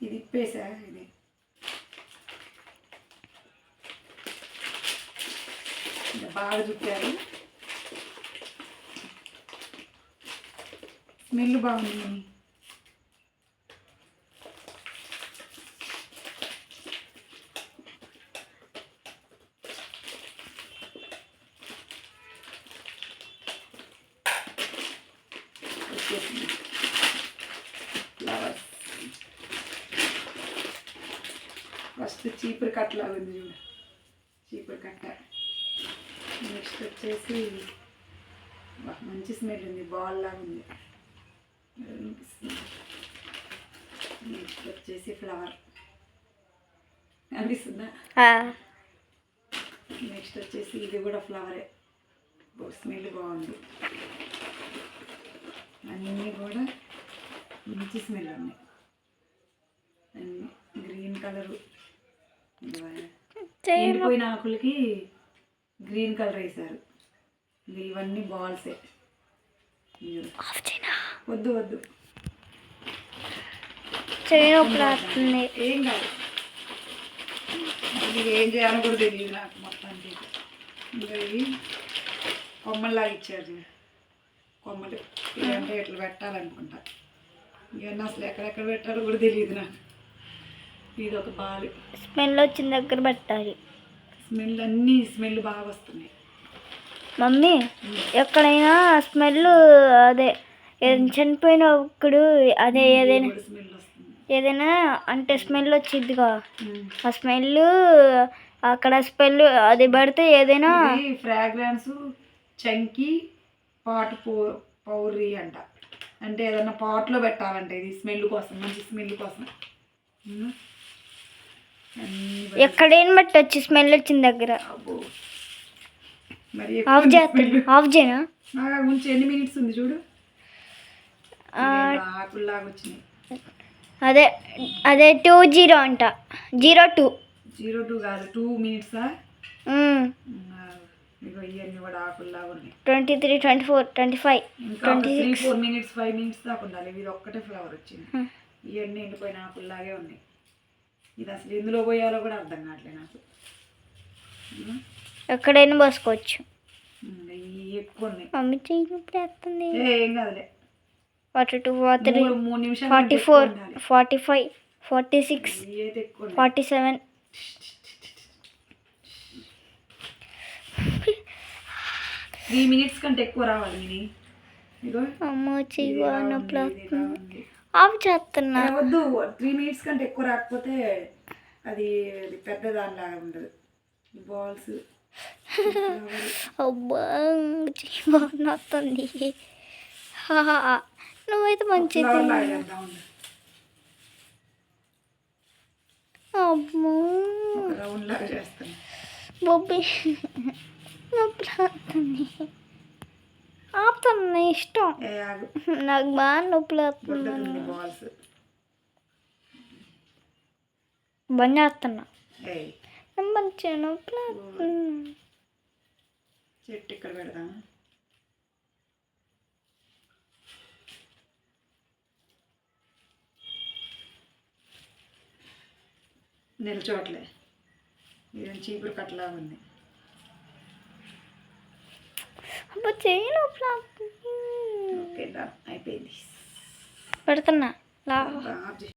ఇది ఇప్పేసా ఇది బాగా చుట్టారు స్మెల్ బాగుంది Thank you. ఫస్ట్ చీపురు కట్టలా ఉంది చూడు. చీపురు కట్ట. నెక్స్ట్ వచ్చేసి మంచి స్మెల్ ఉంది బాల్ లాగా ఉంది. నెక్స్ట్ వచ్చేసి ఫ్లవర్. అనిపిస్తుందా? నెక్స్ట్ వచ్చేసి ఇది కూడా ఫ్లవరే. స్మెల్ బాగుంది. అన్నీ కూడా మంచి స్మెల్ ఉన్నాయి. అన్నీ గ్రీన్ కలరు. ఎండిపోయిన ఆకులకి గ్రీన్ కలర్ ఇది ఇవన్నీ బాల్సే. వద్దు వద్దు. ఏం కాదు. ఏం చేయాలో కూడా తెలియదు నాకు మొత్తానికి. ఇంకా ఇవి కొమ్మల్లాగా ఇచ్చారు. కొమ్మలు. ఇదంటే ఇట్లా పెట్టాలనుకుంటా. ఇవన్నీ అసలు ఎక్కడెక్కడ పెట్టాలో కూడా తెలియదు నాకు. ఇది ఒక స్మెల్ వచ్చిన దగ్గర పెట్టాలి. స్మెల్ అన్నీ స్మెల్ బాగా వస్తున్నాయి. మమ్మీ ఎక్కడైనా స్మెల్ అదే ఏదైనా చనిపోయినప్పుడు అదే ఏదైనా ఏదైనా అంటే స్మెల్ వచ్చిందిగా ఉమ్. ఆ స్మెల్ అక్కడ స్మెల్ అది పడితే ఏదైనా ఫ్రాగ్రెన్స్ చంకి పాట్ పో పౌర్రీ అంట. అంటే ఏదన్నా పాట్లో పెట్టాలంట ఇది స్మెల్ కోసం మంచి స్మెల్ కోసం. అన్నీ బట్టి- పెట్టచ్చు స్మెల్ వచ్చిన దగ్గర? ఆఫ్ చేస్తాను. smell. ఆఫ్ చేయనా? ఉంచి ఎన్ని మినిట్స్ ఉంది చూడు? అదే అదే టూ జీరో అంట. జీరో టూ జీరో టూ కాదు two మినిట్సా twenty three twenty four twenty five three four minutes five minutes దాకా ఉండాలి. ఇది ఒక్కటే ఫ్లవర్ వచ్చింది ఇవన్నీ ఎండిపోయిన ఆకుల్లాగే ఉన్నాయి. ఇది అసలు ఎందులో పోయాలో కూడా అర్థం కావట్లేదు నాకు. ఎక్కడైనా పోసుకోవచ్చు. ఎక్కువ ఉన్నాయి మమ్మీ చెయ్యి నొప్పి వేస్తుంది ఏ, ఏం కాదులే. Forty two forty three four forty five forty six. Forty seven. Three minutes కంటే ఎక్కువ రావాలి అమ్మో చెయ్యి నొప్పి ఆఫ్ చేస్తున్నా. వద్దు త్రీ మినిట్స్ కంటే ఎక్కువ రాకపోతే అది పెద్ద దానిలాగా ఉండదు. బాల్స్ నొస్తుంది. నువ్వైతే మంచిది. అమ్మో. బొబ్బి. నొప్పి ఆపుతున్నా ఇష్టం. నాకు బాగా నొప్పి లేస్తుంది గుడ్డతుంది బాల్స్. బంద్ చేస్తున్నా మంచిగా నొప్పి లేస్తుంది చెట్టు ఇక్కడ పెడదాం నిల్చోట్లే ఇదేం చీపురు కట్టలా ఉంది. అబ్బా ఓకే డా అయిపోయింది. పెడుతున్నా. లా.